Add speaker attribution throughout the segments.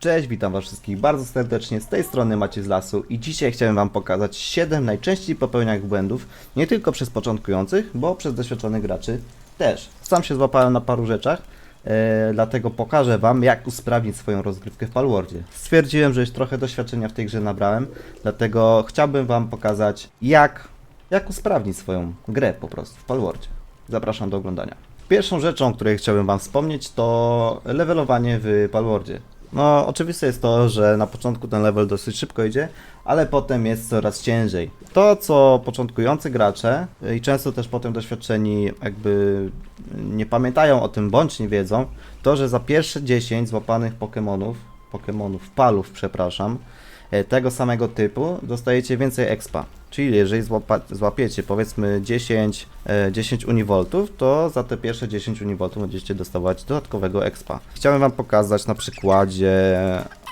Speaker 1: Cześć, witam was wszystkich bardzo serdecznie, z tej strony Macie z Lasu i dzisiaj chciałem wam pokazać 7 najczęściej popełnianych błędów, nie tylko przez początkujących, bo przez doświadczonych graczy też. Sam się złapałem na paru rzeczach, e, dlatego pokażę wam jak usprawnić swoją rozgrywkę w Palworldzie. Stwierdziłem, że już trochę doświadczenia w tej grze nabrałem, dlatego chciałbym wam pokazać jak, jak usprawnić swoją grę po prostu w Palworldzie. Zapraszam do oglądania. Pierwszą rzeczą, o której chciałbym Wam wspomnieć, to levelowanie w Palworldzie. No, oczywiste jest to, że na początku ten level dosyć szybko idzie, ale potem jest coraz ciężej. To, co początkujący gracze i często też potem doświadczeni jakby nie pamiętają o tym bądź nie wiedzą, to, że za pierwsze 10 złapanych Pokémonów, Pokémonów, palów, przepraszam, tego samego typu dostajecie więcej expa. Czyli jeżeli złapa, złapiecie powiedzmy 10, e, 10 univoltów, to za te pierwsze 10 univoltów będziecie dostawać dodatkowego expa. Chciałem wam pokazać na przykładzie,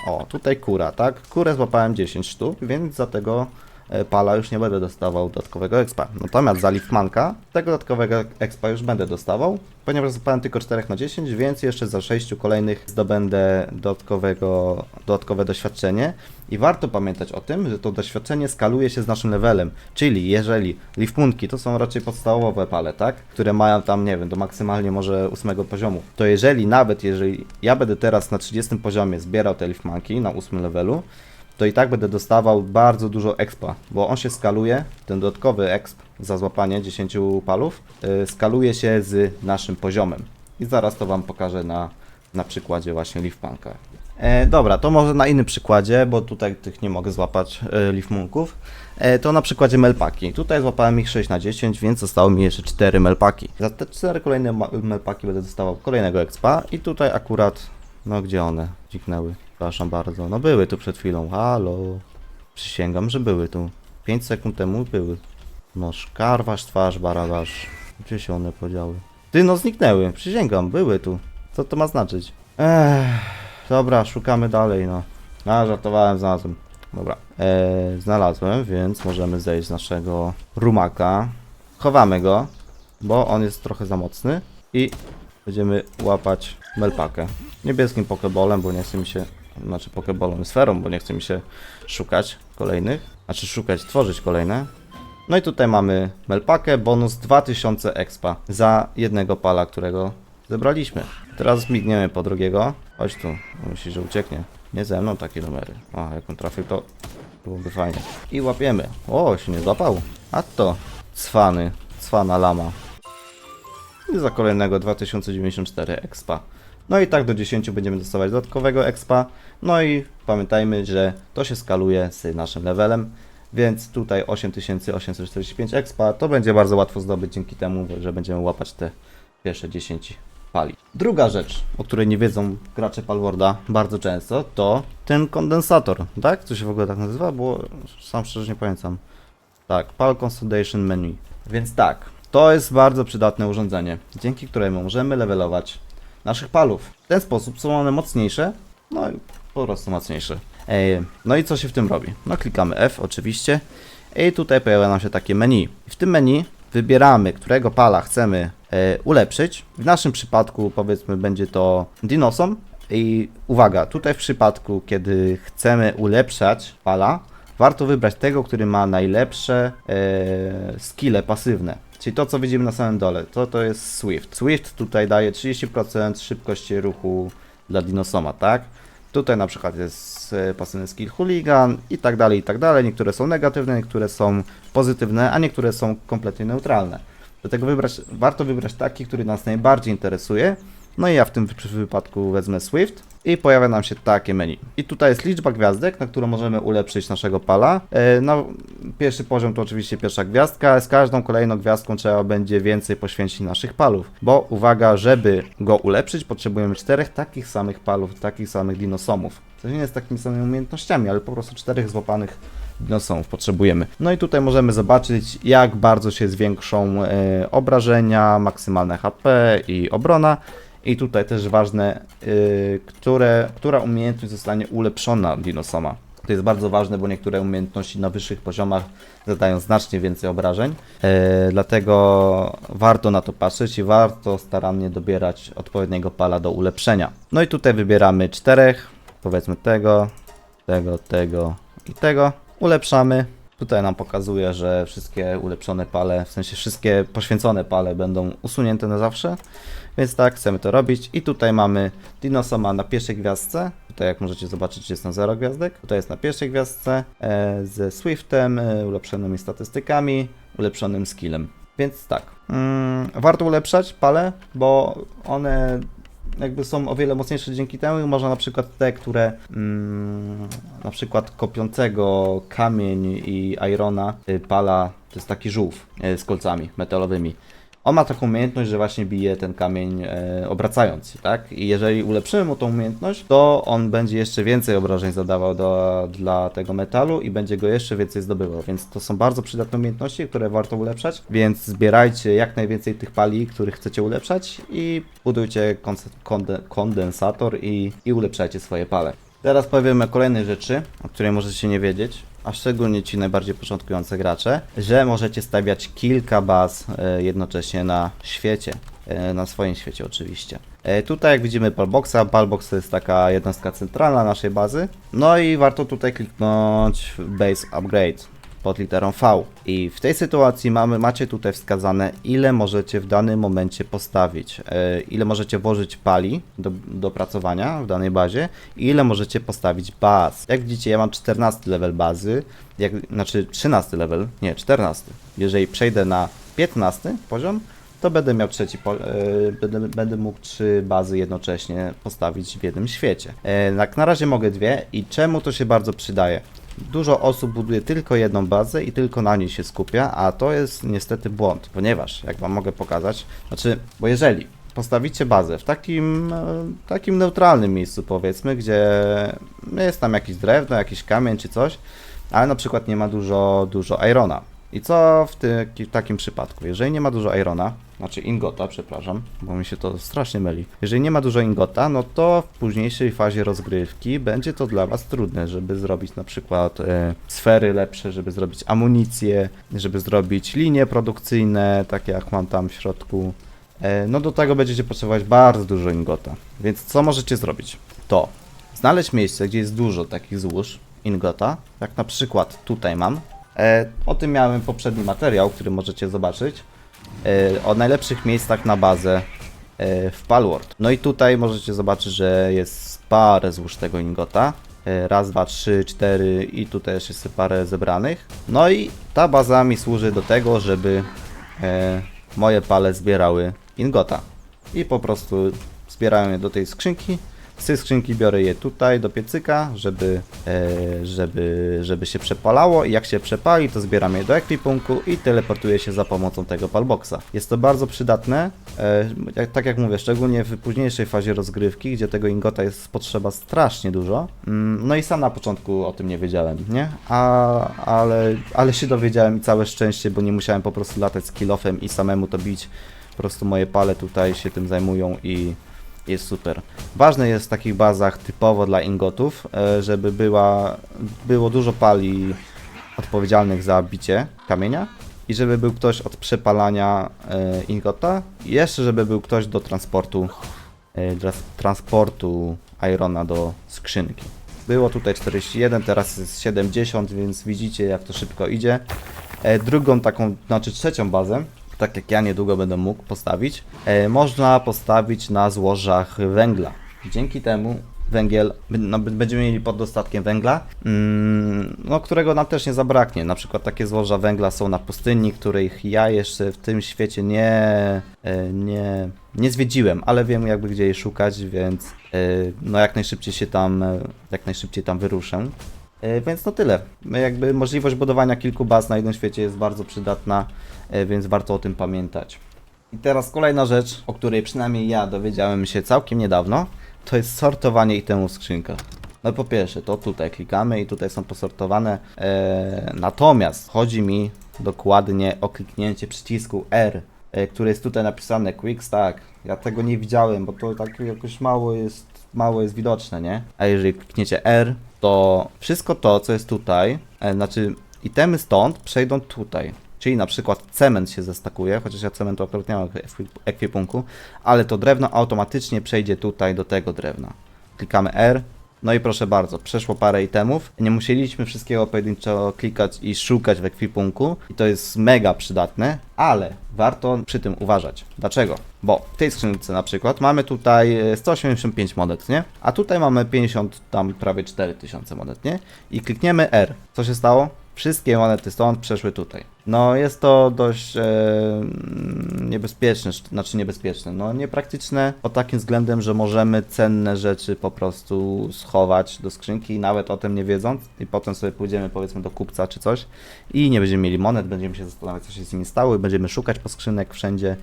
Speaker 1: o tutaj kura, tak? Kurę złapałem 10 sztuk, więc za tego e, pala już nie będę dostawał dodatkowego expa. Natomiast za Liftmanka tego dodatkowego expa już będę dostawał, ponieważ złapałem tylko 4 na 10, więc jeszcze za 6 kolejnych zdobędę dodatkowego, dodatkowe doświadczenie. I warto pamiętać o tym, że to doświadczenie skaluje się z naszym levelem. Czyli jeżeli Liftmunki to są raczej podstawowe pale, tak? Które mają tam, nie wiem, do maksymalnie może 8 poziomu. To jeżeli nawet, jeżeli ja będę teraz na 30 poziomie zbierał te Liftmanki na 8 levelu, to i tak będę dostawał bardzo dużo expa, bo on się skaluje, ten dodatkowy exp za złapanie 10 palów, yy, skaluje się z naszym poziomem. I zaraz to Wam pokażę na, na przykładzie właśnie Leafpunka. E, dobra, to może na innym przykładzie, bo tutaj tych nie mogę złapać e, Leafmunków. E, to na przykładzie Melpaki. Tutaj złapałem ich 6 na 10, więc zostało mi jeszcze 4 Melpaki. Za te 4 kolejne Melpaki będę dostawał kolejnego expa i tutaj akurat, no gdzie one zniknęły? Przepraszam bardzo. No były tu przed chwilą. Halo. Przysięgam, że były tu. 5 sekund temu były. No szkarwasz, twarz, barabasz. Gdzie się one podziały? Ty, no zniknęły. Przysięgam, były tu. Co to ma znaczyć? Ech, dobra, szukamy dalej, no. A, żartowałem, znalazłem. Dobra, eee, znalazłem, więc możemy zejść z naszego rumaka. Chowamy go, bo on jest trochę za mocny. I będziemy łapać melpakę. Niebieskim pokebolem, bo nie chce mi się, znaczy pokebolem, sferą, bo nie chce mi się szukać kolejnych. Znaczy szukać, tworzyć kolejne. No i tutaj mamy melpakę, bonus 2000 expa za jednego pala, którego zebraliśmy. Teraz migniemy po drugiego. Chodź tu, myśli, że ucieknie. Nie ze mną takie numery. A, jak on trafił, to byłoby fajnie. I łapiemy. O, się nie złapał. A to, cwany, cwana lama. Za kolejnego 2094 expa. No i tak do 10 będziemy dostawać dodatkowego expa. No i pamiętajmy, że to się skaluje z naszym levelem. Więc tutaj 8845 expa to będzie bardzo łatwo zdobyć dzięki temu, że będziemy łapać te pierwsze 10 pali. Druga rzecz, o której nie wiedzą gracze Palworda bardzo często, to ten kondensator, tak? Co się w ogóle tak nazywa? Bo sam szczerze nie pamiętam. Tak, Pal Consolidation Menu. Więc tak, to jest bardzo przydatne urządzenie, dzięki któremu możemy levelować naszych palów. W ten sposób są one mocniejsze, no i po prostu mocniejsze. Ej, no i co się w tym robi? No klikamy F oczywiście i tutaj pojawia nam się takie menu. W tym menu wybieramy, którego pala chcemy e, ulepszyć. W naszym przypadku powiedzmy będzie to Dinosom. I uwaga, tutaj w przypadku, kiedy chcemy ulepszać pala, warto wybrać tego, który ma najlepsze e, skille pasywne. Czyli to, co widzimy na samym dole, to, to jest Swift. Swift tutaj daje 30% szybkości ruchu dla Dinosoma, tak? Tutaj na przykład jest e, pasywny skill hooligan i tak dalej, i tak dalej. Niektóre są negatywne, niektóre są pozytywne, a niektóre są kompletnie neutralne. Dlatego wybrać, warto wybrać taki, który nas najbardziej interesuje. No i ja w tym wy- wypadku wezmę Swift i pojawia nam się takie menu. I tutaj jest liczba gwiazdek, na którą możemy ulepszyć naszego pala. E, No, pierwszy poziom to oczywiście pierwsza gwiazdka, z każdą kolejną gwiazdką trzeba będzie więcej poświęcić naszych palów. Bo uwaga, żeby go ulepszyć, potrzebujemy czterech takich samych palów, takich samych dinosomów. To nie jest takimi samymi umiejętnościami, ale po prostu czterech złapanych dinosomów potrzebujemy. No i tutaj możemy zobaczyć, jak bardzo się zwiększą e, obrażenia, maksymalne HP i obrona. I tutaj też ważne, y, które, która umiejętność zostanie ulepszona dinosoma. To jest bardzo ważne, bo niektóre umiejętności na wyższych poziomach zadają znacznie więcej obrażeń. E, dlatego warto na to patrzeć i warto starannie dobierać odpowiedniego pala do ulepszenia. No i tutaj wybieramy czterech powiedzmy tego, tego, tego i tego. Ulepszamy. Tutaj nam pokazuje, że wszystkie ulepszone pale, w sensie wszystkie poświęcone pale będą usunięte na zawsze. Więc tak, chcemy to robić. I tutaj mamy Dinosoma na pierwszej gwiazdce. Tutaj jak możecie zobaczyć jest na 0 gwiazdek. Tutaj jest na pierwszej gwiazdce e, ze Swiftem, e, ulepszonymi statystykami, ulepszonym skillem. Więc tak, mm, warto ulepszać pale, bo one jakby są o wiele mocniejsze dzięki temu. Można na przykład te, które mm, na przykład kopiącego kamień i irona y, pala, to jest taki żółw y, z kolcami metalowymi. On ma taką umiejętność, że właśnie bije ten kamień e, obracając, się, tak? I jeżeli ulepszymy mu tą umiejętność, to on będzie jeszcze więcej obrażeń zadawał do, dla tego metalu i będzie go jeszcze więcej zdobywał, więc to są bardzo przydatne umiejętności, które warto ulepszać, więc zbierajcie jak najwięcej tych pali, których chcecie ulepszać i budujcie kondensator i, i ulepszajcie swoje pale. Teraz powiem o kolejnej rzeczy, o której możecie nie wiedzieć, a szczególnie ci najbardziej początkujące gracze, że możecie stawiać kilka baz e, jednocześnie na świecie, e, na swoim świecie oczywiście. E, Tutaj jak widzimy Palboxa, Palbox to jest taka jednostka centralna naszej bazy, no i warto tutaj kliknąć Base Upgrade pod literą V. I w tej sytuacji mamy, macie tutaj wskazane, ile możecie w danym momencie postawić, e, ile możecie włożyć pali do, do pracowania w danej bazie i ile możecie postawić baz. Jak widzicie, ja mam 14 level bazy, jak, znaczy 13 level, nie, 14. Jeżeli przejdę na 15 poziom, to będę miał trzeci, e, będę, będę mógł trzy bazy jednocześnie postawić w jednym świecie. E, tak na razie mogę dwie i czemu to się bardzo przydaje? Dużo osób buduje tylko jedną bazę i tylko na niej się skupia, a to jest niestety błąd, ponieważ, jak Wam mogę pokazać, znaczy, bo jeżeli postawicie bazę w takim, e, takim neutralnym miejscu, powiedzmy, gdzie jest tam jakiś drewno, jakiś kamień czy coś, ale na przykład nie ma dużo, dużo irona. I co w, ty, w takim przypadku? Jeżeli nie ma dużo irona, znaczy ingota, przepraszam, bo mi się to strasznie myli. Jeżeli nie ma dużo ingota, no to w późniejszej fazie rozgrywki będzie to dla Was trudne, żeby zrobić na przykład e, sfery lepsze, żeby zrobić amunicję, żeby zrobić linie produkcyjne, takie jak mam tam w środku. E, no do tego będziecie potrzebować bardzo dużo ingota. Więc co możecie zrobić? To znaleźć miejsce, gdzie jest dużo takich złóż ingota, jak na przykład tutaj mam. E, o tym miałem poprzedni materiał, który możecie zobaczyć. E, o najlepszych miejscach na bazę e, w Palworld. No i tutaj możecie zobaczyć, że jest parę złóż tego ingota. Raz, dwa, trzy, cztery i tutaj jeszcze jest parę zebranych. No i ta baza mi służy do tego, żeby moje pale zbierały ingota. I po prostu zbierają je do tej skrzynki. Tej skrzynki biorę je tutaj do piecyka, żeby, e, żeby, żeby się przepalało i jak się przepali, to zbieram je do ekwipunku i teleportuję się za pomocą tego palboxa. Jest to bardzo przydatne, e, tak jak mówię, szczególnie w późniejszej fazie rozgrywki, gdzie tego ingota jest potrzeba strasznie dużo. Mm, No i sam na początku o tym nie wiedziałem, nie? A, ale, ale się dowiedziałem i całe szczęście, bo nie musiałem po prostu latać z kilofem i samemu to bić. Po prostu moje pale tutaj się tym zajmują i jest super. Ważne jest w takich bazach typowo dla ingotów, e, żeby była, było dużo pali odpowiedzialnych za bicie kamienia i żeby był ktoś od przepalania e, ingota i jeszcze żeby był ktoś do transportu e, transportu irona do skrzynki. Było tutaj 41, teraz jest 70, więc widzicie jak to szybko idzie. Drugą taką, znaczy trzecią bazę, tak jak ja niedługo będę mógł postawić, e, można postawić na złożach węgla. Dzięki temu węgiel, no, będziemy mieli pod dostatkiem węgla, mm, no, którego nam też nie zabraknie. Na przykład takie złoża węgla są na pustyni, których ja jeszcze w tym świecie nie, e, nie, nie zwiedziłem, ale wiem jakby gdzie je szukać, więc e, no jak najszybciej się tam, jak najszybciej tam wyruszę. E, Więc no tyle. Jakby możliwość budowania kilku baz na jednym świecie jest bardzo przydatna, e, więc warto o tym pamiętać. I teraz kolejna rzecz, o której przynajmniej ja dowiedziałem się całkiem niedawno, to jest sortowanie itemów w skrzynkach. No po pierwsze, to tutaj klikamy i tutaj są posortowane. E, natomiast chodzi mi dokładnie o kliknięcie przycisku R, e, jest tutaj napisane Quick Stack. Ja tego nie widziałem, bo to tak jakoś mało jest, mało jest widoczne, nie? A jeżeli klikniecie R, to wszystko to, co jest tutaj, e, znaczy itemy stąd przejdą tutaj. Czyli na przykład cement się zestakuje, chociaż ja cementu akurat nie mam w ekwi- ekwipunku, ale to drewno automatycznie przejdzie tutaj do tego drewna. Klikamy R No i proszę bardzo, przeszło parę itemów. Nie musieliśmy wszystkiego pojedynczo klikać i szukać w ekwipunku. I to jest mega przydatne, ale warto przy tym uważać. Dlaczego? Bo w tej skrzynce na przykład mamy tutaj e, 185 monet, nie? A tutaj mamy 50, tam prawie 4000 monet, nie? I klikniemy R. Co się stało? Wszystkie monety stąd przeszły tutaj. No jest to dość e, niebezpieczne, znaczy niebezpieczne, no niepraktyczne pod takim względem, że możemy cenne rzeczy po prostu schować do skrzynki, nawet o tym nie wiedząc i potem sobie pójdziemy powiedzmy do kupca czy coś i nie będziemy mieli monet, będziemy się zastanawiać co się z nimi stało i będziemy szukać po skrzynek wszędzie,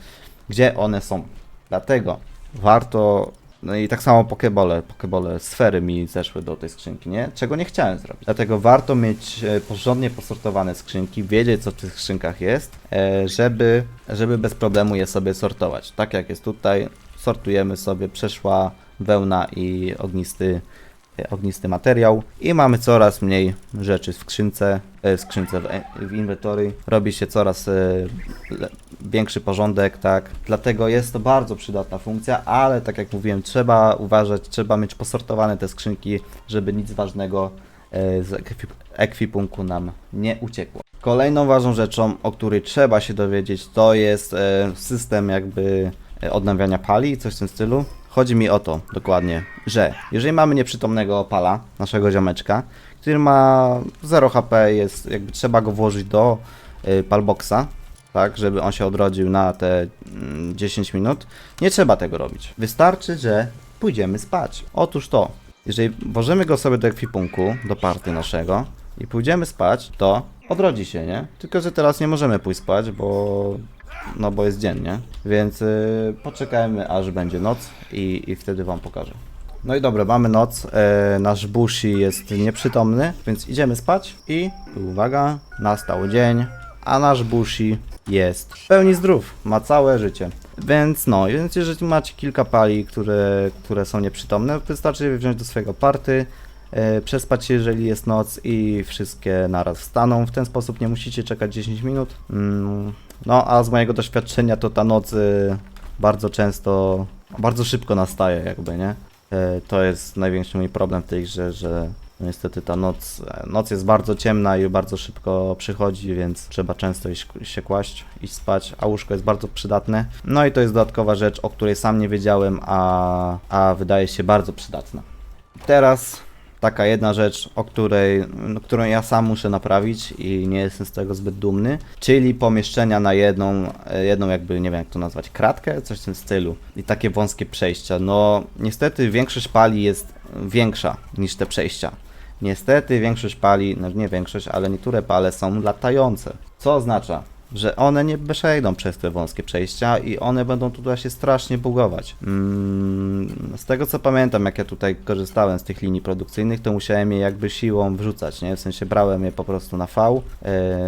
Speaker 1: gdzie one są. Dlatego warto no i tak samo pokebole, pokebole sfery mi zeszły do tej skrzynki, nie? Czego nie chciałem zrobić. Dlatego warto mieć e, porządnie posortowane skrzynki, wiedzieć co w tych skrzynkach jest, e, żeby, żeby bez problemu je sobie sortować. Tak jak jest tutaj, sortujemy sobie, przeszła wełna i ognisty, ognisty materiał i mamy coraz mniej rzeczy w skrzynce, e, w skrzynce w, e, w inwentory. Robi się coraz e, większy porządek, tak. Dlatego jest to bardzo przydatna funkcja, ale tak jak mówiłem, trzeba uważać, trzeba mieć posortowane te skrzynki, żeby nic ważnego z ekwip- ekwipunku nam nie uciekło. Kolejną ważną rzeczą, o której trzeba się dowiedzieć, to jest system jakby odnawiania pali, coś w tym stylu. Chodzi mi o to dokładnie, że jeżeli mamy nieprzytomnego pala, naszego ziomeczka, który ma 0 HP, jest jakby trzeba go włożyć do y, palboxa, tak, żeby on się odrodził na te mm, 10 minut. Nie trzeba tego robić. Wystarczy, że pójdziemy spać. Otóż to, jeżeli włożymy go sobie do ekwipunku, do party naszego i pójdziemy spać, to odrodzi się, nie? Tylko, że teraz nie możemy pójść spać, bo no bo jest dzień, nie? Więc y, poczekajmy aż będzie noc i, i wtedy wam pokażę. No i dobra, mamy noc, e, nasz Bushi jest nieprzytomny, więc idziemy spać i uwaga, nastał dzień, a nasz Bushi jest w pełni zdrów, ma całe życie. Więc no, więc jeżeli macie kilka pali, które, które są nieprzytomne, wystarczy je wziąć do swojego party, przespać się, jeżeli jest noc i wszystkie naraz wstaną. W ten sposób nie musicie czekać 10 minut. Mm, no, a z mojego doświadczenia to ta noc y, bardzo często, bardzo szybko nastaje jakby, nie? E, To jest największy mój problem w tej grze, że no niestety ta noc, e, noc jest bardzo ciemna i bardzo szybko przychodzi, więc trzeba często iść, się kłaść, iść spać, a łóżko jest bardzo przydatne. No i to jest dodatkowa rzecz, o której sam nie wiedziałem, a, a wydaje się bardzo przydatna. Teraz taka jedna rzecz, o której, no, którą ja sam muszę naprawić i nie jestem z tego zbyt dumny, czyli pomieszczenia na jedną, e, jedną jakby, nie wiem jak to nazwać, kratkę, coś w tym stylu i takie wąskie przejścia. No niestety większość pali jest większa niż te przejścia. Niestety większość pali, no nie większość, ale niektóre pale są latające. Co oznacza, że one nie przejdą przez te wąskie przejścia i one będą tutaj się strasznie bugować. Mm, z tego co pamiętam, jak ja tutaj korzystałem z tych linii produkcyjnych, to musiałem je jakby siłą wrzucać, nie? W sensie brałem je po prostu na V, e,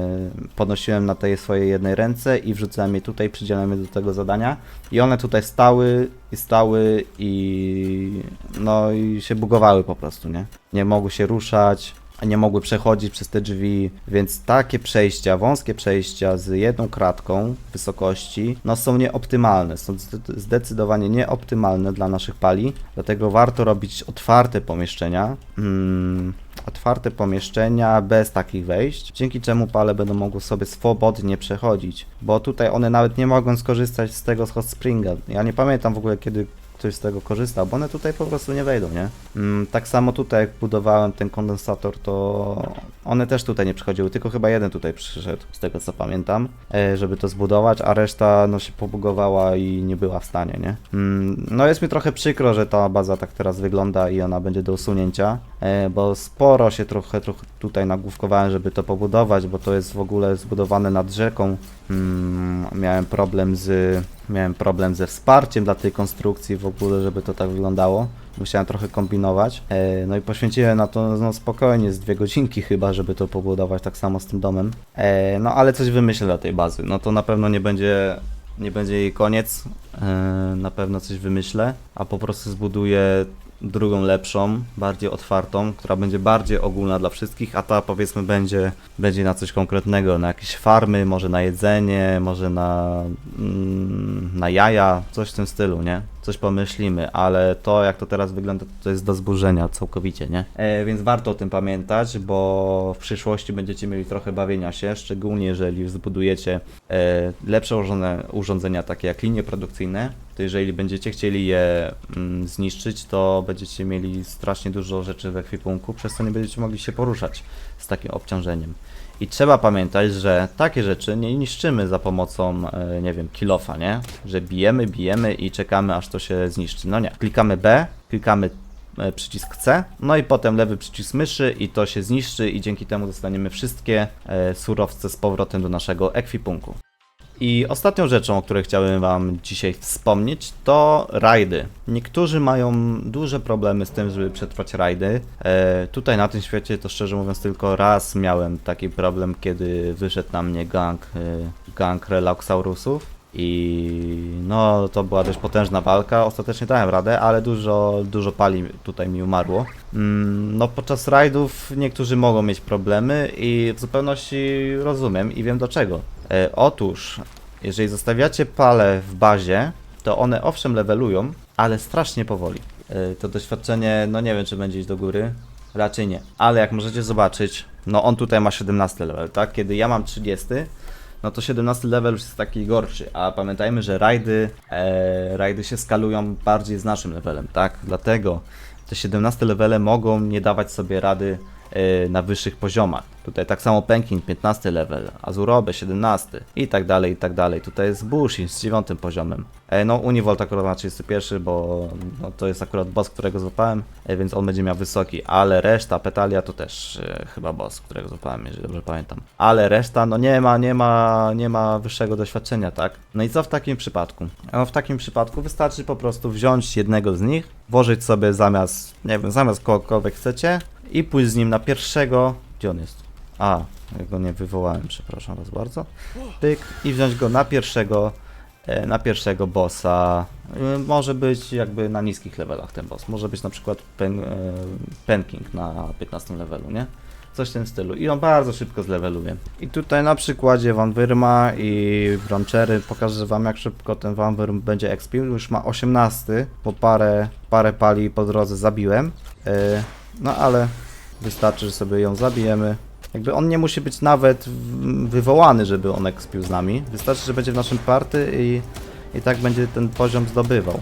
Speaker 1: podnosiłem na tej swojej jednej ręce i wrzucałem je tutaj, przydzielałem je do tego zadania i one tutaj stały i stały i no i się bugowały po prostu, nie? Nie mogły się ruszać, nie mogły przechodzić przez te drzwi, więc takie przejścia, wąskie przejścia z jedną kratką wysokości, no są nieoptymalne, są zde- zdecydowanie nieoptymalne dla naszych pali, dlatego warto robić otwarte pomieszczenia, mm, otwarte pomieszczenia bez takich wejść, dzięki czemu pale będą mogły sobie swobodnie przechodzić, bo tutaj one nawet nie mogą skorzystać z tego z hot springa. Ja nie pamiętam w ogóle kiedy ktoś z tego korzystał, bo one tutaj po prostu nie wejdą, nie? Mm, tak samo tutaj jak budowałem ten kondensator, to one też tutaj nie przychodziły, tylko chyba jeden tutaj przyszedł, z tego co pamiętam, e, żeby to zbudować, a reszta no się pobugowała i nie była w stanie, nie? Mm, no jest mi trochę przykro, że ta baza tak teraz wygląda i ona będzie do usunięcia, bo sporo się trochę, trochę tutaj nagłówkowałem, żeby to pobudować, bo to jest w ogóle zbudowane nad rzeką. Mm, miałem problem z miałem problem ze wsparciem dla tej konstrukcji w ogóle, żeby to tak wyglądało. Musiałem trochę kombinować. E, No i poświęciłem na to no, spokojnie z dwie godzinki chyba, żeby to pobudować tak samo z tym domem. E, No ale coś wymyślę dla tej bazy. No to na pewno nie będzie nie będzie jej koniec. E, Na pewno coś wymyślę, a po prostu zbuduję drugą lepszą, bardziej otwartą, która będzie bardziej ogólna dla wszystkich, a ta powiedzmy będzie, będzie na coś konkretnego, na jakieś farmy, może na jedzenie, może na, mm, na jaja, coś w tym stylu, nie? Coś pomyślimy, ale to jak to teraz wygląda, to jest do zburzenia całkowicie, nie? E, więc warto o tym pamiętać, bo w przyszłości będziecie mieli trochę bawienia się, szczególnie jeżeli zbudujecie e, lepsze urządzenia, urządzenia takie jak linie produkcyjne, to jeżeli będziecie chcieli je mm, zniszczyć, to będziecie mieli strasznie dużo rzeczy w ekwipunku, przez co nie będziecie mogli się poruszać z takim obciążeniem. I trzeba pamiętać, że takie rzeczy nie niszczymy za pomocą, e, nie wiem, kilofa, nie? Że bijemy, bijemy i czekamy aż to się zniszczy. No nie. Klikamy B, klikamy e, przycisk C, no i potem lewy przycisk myszy i to się zniszczy i dzięki temu dostaniemy wszystkie e, surowce z powrotem do naszego ekwipunku. I ostatnią rzeczą, o której chciałbym Wam dzisiaj wspomnieć, to rajdy. Niektórzy mają duże problemy z tym, żeby przetrwać rajdy. E, tutaj na tym świecie to szczerze mówiąc tylko raz miałem taki problem, kiedy wyszedł na mnie gang, e, gang. I no, to była dość potężna walka. Ostatecznie dałem radę, ale dużo, dużo pali tutaj mi umarło. Mm, no, podczas rajdów niektórzy mogą mieć problemy i w zupełności rozumiem i wiem do czego. E, otóż, jeżeli zostawiacie pale w bazie, to one owszem levelują, ale strasznie powoli. E, to doświadczenie, no nie wiem, czy będzie iść do góry. Raczej nie. Ale jak możecie zobaczyć, no on tutaj ma 17 level, tak? Kiedy ja mam 30, no to 17 level już jest taki gorszy, a pamiętajmy, że rajdy, e, rajdy się skalują bardziej z naszym levelem, tak? Dlatego te 17 levele mogą nie dawać sobie rady e, na wyższych poziomach. Tutaj tak samo Penkin 15 level, Azurobe 17 i tak dalej, i tak dalej. Tutaj jest Bushi z 9 poziomem. E, no Univolt akurat ma 31, bo no, to jest akurat boss, którego złapałem, e, więc on będzie miał wysoki, ale reszta, Petalia to też e, chyba boss, którego złapałem, jeżeli dobrze pamiętam. Ale reszta, no nie ma, nie ma, nie ma wyższego doświadczenia, tak? No i co w takim przypadku? No w takim przypadku wystarczy po prostu wziąć jednego z nich, włożyć sobie zamiast, nie wiem, zamiast kogokolwiek chcecie i pójść z nim na pierwszego, gdzie on jest? A, ja go nie wywołałem, przepraszam was bardzo. Pyk i wziąć go na pierwszego, e, na pierwszego bossa. E, Może być jakby na niskich levelach ten boss. Może być na przykład pen, e, Penking na 15 levelu, nie? Coś w tym stylu. I on bardzo szybko zleweluje. I tutaj na przykładzie Van Wyrma i Bronchery pokażę wam jak szybko ten Van Wyrm będzie expił. Już ma 18, bo parę, parę pali po drodze zabiłem. No ale wystarczy, że sobie ją zabijemy. Jakby on nie musi być nawet wywołany, żeby on ekspił z nami. Wystarczy, że będzie w naszym party i, i tak będzie ten poziom zdobywał.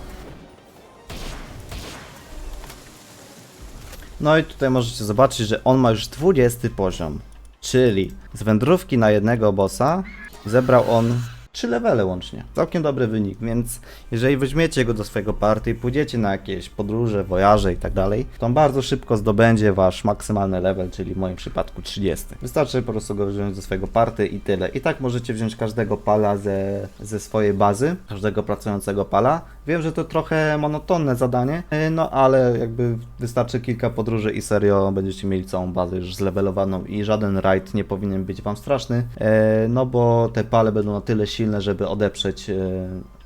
Speaker 1: No i tutaj możecie zobaczyć, że on ma już 20 poziom. Czyli z wędrówki na jednego bossa zebrał on 3 levele łącznie. Całkiem dobry wynik, więc jeżeli weźmiecie go do swojego party i pójdziecie na jakieś podróże, wojaże i tak dalej, to on bardzo szybko zdobędzie wasz maksymalny level, czyli w moim przypadku 30. Wystarczy po prostu go wziąć do swojego party i tyle. I tak możecie wziąć każdego pala ze, ze swojej bazy, każdego pracującego pala. Wiem, że to trochę monotonne zadanie, yy, no ale jakby wystarczy kilka podróży i serio będziecie mieli całą bazę już zlevelowaną i żaden raid nie powinien być wam straszny, yy, no bo te pale będą na tyle silne, żeby odeprzeć yy,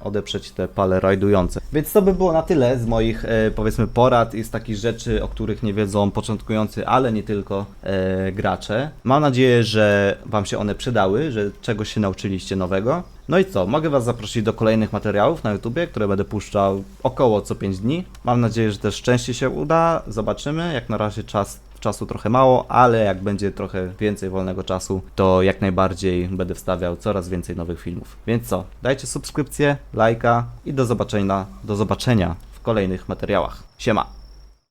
Speaker 1: odeprzeć te pale rajdujące. Więc to by było na tyle z moich e, powiedzmy porad i z takich rzeczy, o których nie wiedzą początkujący, ale nie tylko e, gracze. Mam nadzieję, że Wam się one przydały, że czegoś się nauczyliście nowego. No i co, mogę Was zaprosić do kolejnych materiałów na YouTubie, które będę puszczał około co 5 dni. Mam nadzieję, że też częściej się uda. Zobaczymy. Jak na razie czas czasu trochę mało, ale jak będzie trochę więcej wolnego czasu, to jak najbardziej będę wstawiał coraz więcej nowych filmów. Więc co, dajcie subskrypcję, lajka i do zobaczenia, do zobaczenia w kolejnych materiałach. Siema!